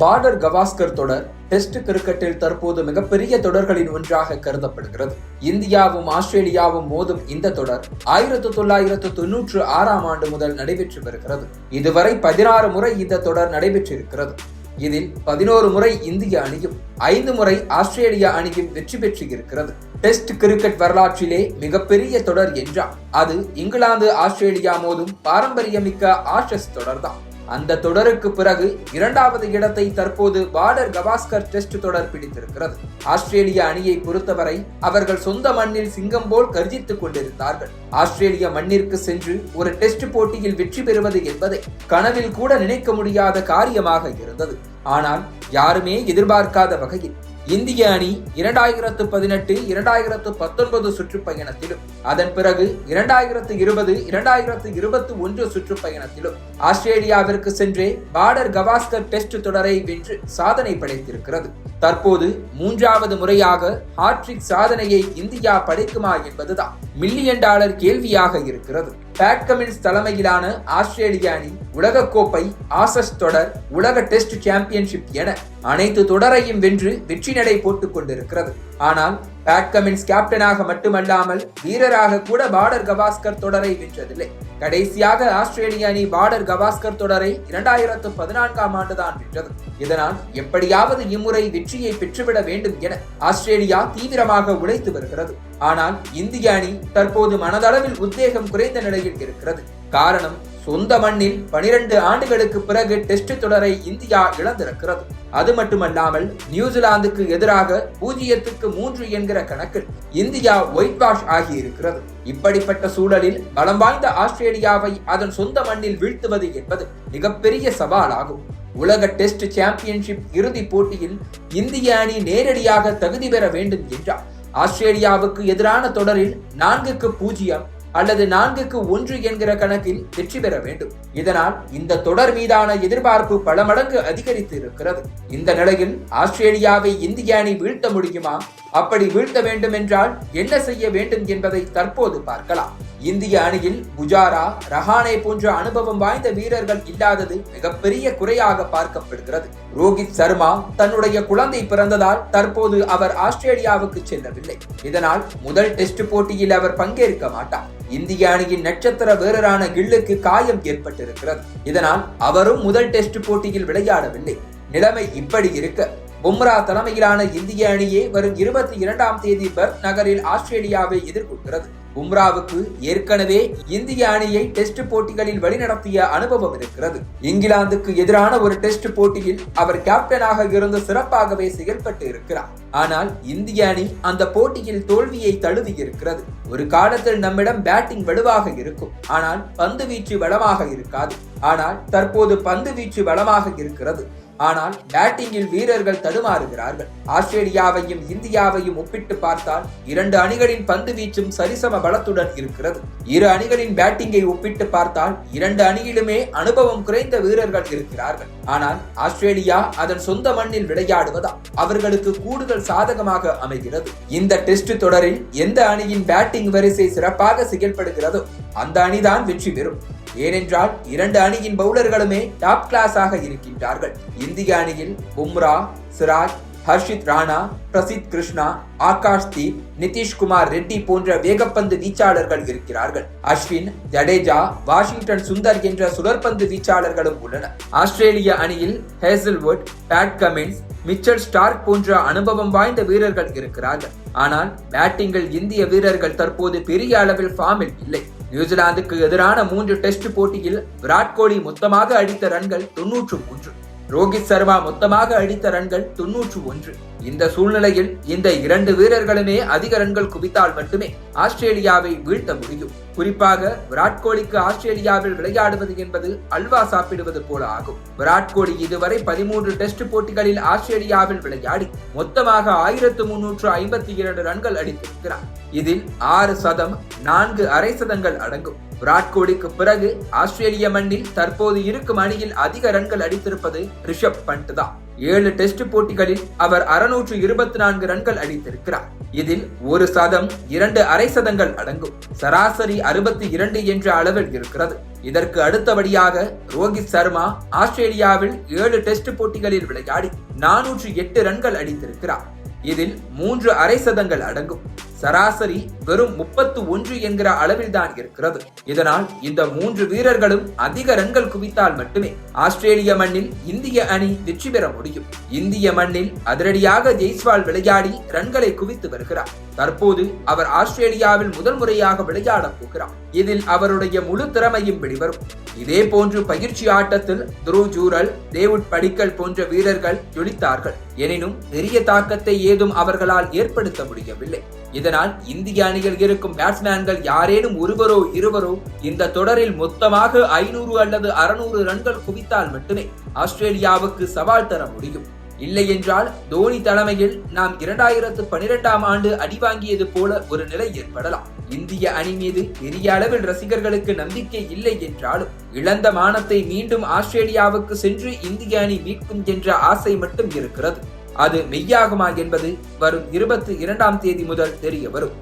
Border Gavaskar தொடர் test கிரிக்கெட்டில் தற்போது மிகப்பெரிய தொடர்களின் ஒன்றாக கருதப்படுகிறது. இந்தியாவும் ஆஸ்திரேலியாவும் மோதும் இந்த தொடர் ஆயிரத்து தொள்ளாயிரத்து தொன்னூற்று ஆறாம் ஆண்டு முதல் நடைபெற்று வருகிறது. இதுவரை பதினாறு முறை இந்த தொடர் நடைபெற்றிருக்கிறது. இதில் பதினோரு முறை இந்திய அணியும் ஐந்து முறை ஆஸ்திரேலியா அணியும் வெற்றி பெற்று இருக்கிறது டெஸ்ட் கிரிக்கெட் வரலாற்றிலே மிகப்பெரிய தொடர் என்றால் அது இங்கிலாந்து ஆஸ்திரேலியா மோதும் பாரம்பரியமிக்க ஆஷஸ் தொடர்தான். அந்த தொடருக்கு பிறகு இரண்டாவது இடத்தை தற்போது பார்டர் கவாஸ்கர் டெஸ்ட் தொடர் பிடித்திருக்கிறது. ஆஸ்திரேலிய அணியை பொறுத்தவரை அவர்கள் சொந்த மண்ணில் சிங்கம் போல் கர்ஜித்துக் கொண்டிருந்தார்கள். ஆஸ்திரேலிய மண்ணிற்கு சென்று ஒரு டெஸ்ட் போட்டியில் வெற்றி பெறுவது என்பதை கனவில் கூட நினைக்க முடியாத காரியமாக இருந்தது. ஆனால் யாருமே எதிர்பார்க்காத வகையில் இந்திய அணி இரண்டாயிரத்து பதினெட்டு இரண்டாயிரத்து பத்தொன்பது சுற்றுப்பயணத்திலும் அதன் பிறகு இரண்டாயிரத்து இருபது இரண்டாயிரத்து இருபத்தி ஒன்று சுற்றுப்பயணத்திலும் ஆஸ்திரேலியாவிற்கு சென்றே பார்டர் கவாஸ்கர் டெஸ்ட் தொடரை வென்று சாதனை படைத்திருக்கிறது. தற்போது மூன்றாவது முறையாக ஹாட்ரிக் சாதனையை இந்தியா படைக்குமா என்பதுதான் மில்லியன் டாலர் கேள்வியாக இருக்கிறது. பேட் கமின்ஸ் தலைமையிலான ஆஸ்திரேலிய அணி உலகக்கோப்பை ஆசஸ் தொடர் உலக டெஸ்ட் சாம்பியன்ஷிப் என அனைத்து தொடரையும் வென்று வெற்றி நடை போட்டுக் கொண்டிருக்கிறது. ஆனால் பேட் கமின்ஸ் கேப்டனாக மட்டுமல்லாமல் வீரராக கூட பார்டர் கவாஸ்கர் தொடரை வென்றதில்லை. கடைசியாக ஆஸ்திரேலிய அணி பார்டர் கவாஸ்கர் தொடரை இரண்டாயிரத்து பதினான்காம் ஆண்டுதான் வென்றது. இதனால் எப்படியாவது இம்முறை வெற்றியை பெற்றுவிட வேண்டும் என ஆஸ்திரேலியா தீவிரமாக உழைத்து வருகிறது. ஆனால் இந்திய அணி தற்போது மனதளவில் உத்வேகம் குறைந்த நிலையில் இருக்கிறது. காரணம் சொந்த மண்ணில் பனிரெண்டு ஆண்டுகளுக்கு பிறகு டெஸ்ட் தொடரை இந்தியா இழந்திருக்கிறது. அது மட்டுமல்லாமல் நியூசிலாந்துக்கு எதிராக பூஜ்ஜியத்துக்கு மூன்று என்கிற கணக்கில் இந்தியா ஒயிட் வாஷ் ஆகியிருக்கிறது. இப்படிப்பட்ட சூழலில் பலம் வாய்ந்த ஆஸ்திரேலியாவை அதன் சொந்த மண்ணில் வீழ்த்துவது என்பது மிகப்பெரிய சவாலாகும். உலக டெஸ்ட் சாம்பியன்ஷிப் இறுதி போட்டியில் இந்திய அணி நேரடியாக தகுதி பெற வேண்டும் என்றார். ஆஸ்திரேலியாவுக்கு எதிரான தொடரில் நான்குக்கு பூஜ்ஜியம் அல்லது நான்குக்கு ஒன்று என்கிற கணக்கில் வெற்றி பெற வேண்டும். இதனால் இந்த தொடர் மீதான எதிர்பார்ப்பு பல மடங்கு அதிகரித்து இருக்கிறது இந்த நிலையில் ஆஸ்திரேலியாவை இந்திய அணி வீழ்த்த முடியுமா? அப்படி வீழ்த்த வேண்டும் என்றால் என்ன செய்ய வேண்டும் என்பதை தற்போது பார்க்கலாம். இந்திய அணியில் புஜாரா ரஹானே போன்ற அனுபவம் வாய்ந்த வீரர்கள் இல்லாதது மிகப்பெரிய குறையாக பார்க்கப்படுகிறது. ரோஹித் சர்மா தன்னுடைய குழந்தை பிறந்ததால் தற்போது அவர் ஆஸ்திரேலியாவுக்கு செல்லவில்லை. இதனால் முதல் டெஸ்ட் போட்டியில் அவர் பங்கேற்க மாட்டார். இந்திய அணியின் நட்சத்திர வீரரான கில்லுக்கு காயம் ஏற்பட்டிருக்கிறது. இதனால் அவரும் முதல் டெஸ்ட் போட்டியில் விளையாடவில்லை. நிலைமை இப்படி இருக்க பும்ரா தலைமையிலான இந்திய அணியே வரும் இருபத்தி இரண்டாம் தேதி பர்த் நகரில் ஆஸ்திரேலியாவை எதிர்கொள்கிறது. பும்ராவுக்கு ஏற்கனவே இந்திய அணியை டெஸ்ட் போட்டிகளில் வழிநடத்திய அனுபவம் இருக்கிறது. இங்கிலாந்துக்கு எதிரான ஒரு டெஸ்ட் போட்டியில் அவர் கேப்டனாக இருந்து சிறப்பாகவே செயல்பட்டு இருக்கிறார். ஆனால் இந்திய அணி அந்த போட்டியில் தோல்வியை தழுவி இருக்கிறது. ஒரு காலத்தில் நம்மிடம் பேட்டிங் வலுவாக இருக்கும். ஆனால் பந்து வீச்சு வளமாக இருக்காது. ஆனால் தற்போது பந்து வீச்சு வளமாக இருக்கிறது. ஆனால் பேட்டிங்கில் வீரர்கள் தடுமாறுகிறார்கள். ஆஸ்திரேலியாவையும் இந்தியாவையும் ஒப்பிட்டு பார்த்தால் இரண்டு அணிகளின் பந்து வீச்சும் சரிசம பலத்துடன் இருக்கிறது. இரு அணிகளின் பேட்டிங்கை ஒப்பிட்டு பார்த்தால் இரண்டு அணியிலுமே அனுபவம் குறைந்த வீரர்கள் இருக்கிறார்கள். ஆனால் ஆஸ்திரேலியா அதன் சொந்த மண்ணில் விளையாடுவதால் அவர்களுக்கு கூடுதல் சாதகமாக அமைகிறது. இந்த டெஸ்ட் தொடரில் எந்த அணியின் பேட்டிங் வரிசை சிறப்பாக செயல்படுகிறதோ அந்த அணிதான் வெற்றி பெறும். ஏனென்றால் இரண்டு அணியின் பவுலர்களுமே டாப் கிளாஸாக இருக்கின்றார்கள். இந்திய அணியில் பும்ரா சிராஜ் ஹர்ஷித் ராணா பிரசித் கிருஷ்ணா ஆகாஷ் தீப் நிதிஷ்குமார் ரெட்டி போன்ற வேகப்பந்து வீச்சாளர்கள் இருக்கிறார்கள். அஸ்வின் ஜடேஜா வாஷிங்டன் சுந்தர் என்ற சுழற்பந்து வீச்சாளர்களும் உள்ளனர் ஆஸ்திரேலிய அணியில் Hazlewood Pat Cummins Mitchell Starc போன்ற அனுபவம் வாய்ந்த வீரர்கள் இருக்கிறார்கள். ஆனால் பேட்டிங்கில் இந்திய வீரர்கள் தற்போது பெரிய அளவில் ஃபார்மில் இல்லை. நியூசிலாந்துக்கு எதிரான மூன்று டெஸ்ட் போட்டியில் விராட் கோலி மொத்தமாக அடித்த ரன்கள் தொன்னூற்று மூன்று. ரோஹித் சர்மா மொத்தமாக அடித்த ரன்கள் தொன்னூற்று ஒன்று. இந்த சூழ்நிலையில் இந்த இரண்டு வீரர்களுமே அதிக ரன்கள் குவித்தால் மட்டுமே ஆஸ்திரேலியாவை வீழ்த்த முடியும். குறிப்பாக விராட் கோலிக்கு ஆஸ்திரேலியாவில் விளையாடுவது என்பது அல்வா சாப்பிடுவது போல ஆகும். விராட் கோலி இதுவரை பதிமூன்று டெஸ்ட் போட்டிகளில் ஆஸ்திரேலியாவில் விளையாடி மொத்தமாக ஆயிரத்து முன்னூற்று ஐம்பத்தி இரண்டு ரன்கள் அடித்திருக்கிறார். இதில் ஆறு சதம் நான்கு அரை சதங்கள் அடங்கும். விராட் கோலிக்கு பிறகு ஆஸ்திரேலிய மண்ணில் தற்போது இருக்கும் அணியில் அதிக ரன்கள் அடித்திருப்பது ரிஷப் பண்ட் தான். ஏழு டெஸ்ட் போட்டிகளில் அவர் அறுநூற்று இருபத்தி நான்கு ரன்கள் அடித்திருக்கிறார். இதில் ஒரு சதம் இரண்டு அரை சதங்கள் அடங்கும். சராசரி அறுபத்தி இரண்டு என்ற அளவில் இருக்கிறது. இதற்கு அடுத்தபடியாக ரோஹித் சர்மா ஆஸ்திரேலியாவில் ஏழு டெஸ்ட் போட்டிகளில் விளையாடி நானூற்று எட்டு ரன்கள் அடித்திருக்கிறார். இதில் மூன்று அரை சதங்கள் அடங்கும். சராசரி வெறும் முப்பத்து ஒன்று என்கிற அளவில் தான் இருக்கிறது. இதனால் இந்த மூன்று வீரர்களும் அதிக ரன்கள் குவித்தால் மட்டுமே ஆஸ்திரேலிய மண்ணில் இந்திய அணி வெற்றி பெற முடியும். இந்திய மண்ணில் அதிரடியாக ஜெய்ஸ்வால் விளையாடி ரன்களை குவித்து வருகிறார். தற்போது அவர் ஆஸ்திரேலியாவில் முதல் முறையாக விளையாடப் போகிறார். இதில் அவருடைய முழு திறமையும் வெளிவரும். இதே போன்று பயிற்சி ஆட்டத்தில் துருவ் ஜூரல் தேவுட் படிக்கல் போன்ற வீரர்கள் ஜொலித்தார்கள். எனினும் பெரிய தாக்கத்தை ஏதும் அவர்களால் ஏற்படுத்த முடியவில்லை. இதனால் இந்திய அணியில் இருக்கும் பேட்ஸ்மேன்கள் யாரேனும் ஒருவரோ இருவரோ இந்த தொடரில் மொத்தமாக ஐநூறு அல்லது அறுநூறு ரன்கள் குவித்தால் மட்டுமே ஆஸ்திரேலியாவுக்கு சவால் தர முடியும். இல்லை என்றால் தோனி தலைமையில் நாம் இரண்டாயிரத்து பனிரெண்டாம் ஆண்டு அடிவாங்கியது போல ஒரு நிலை ஏற்படலாம். இந்திய அணி மீது பெரிய அளவில் ரசிகர்களுக்கு நம்பிக்கை இல்லை என்றாலும் இழந்த மானத்தை மீண்டும் ஆஸ்திரேலியாவுக்கு சென்று இந்திய அணி மீட்கும் என்ற ஆசை மட்டும் இருக்கிறது. அது மெய்யாகுமா என்பது வரும் இருபத்தி இரண்டாம் தேதி முதல் தெரிய வரும்.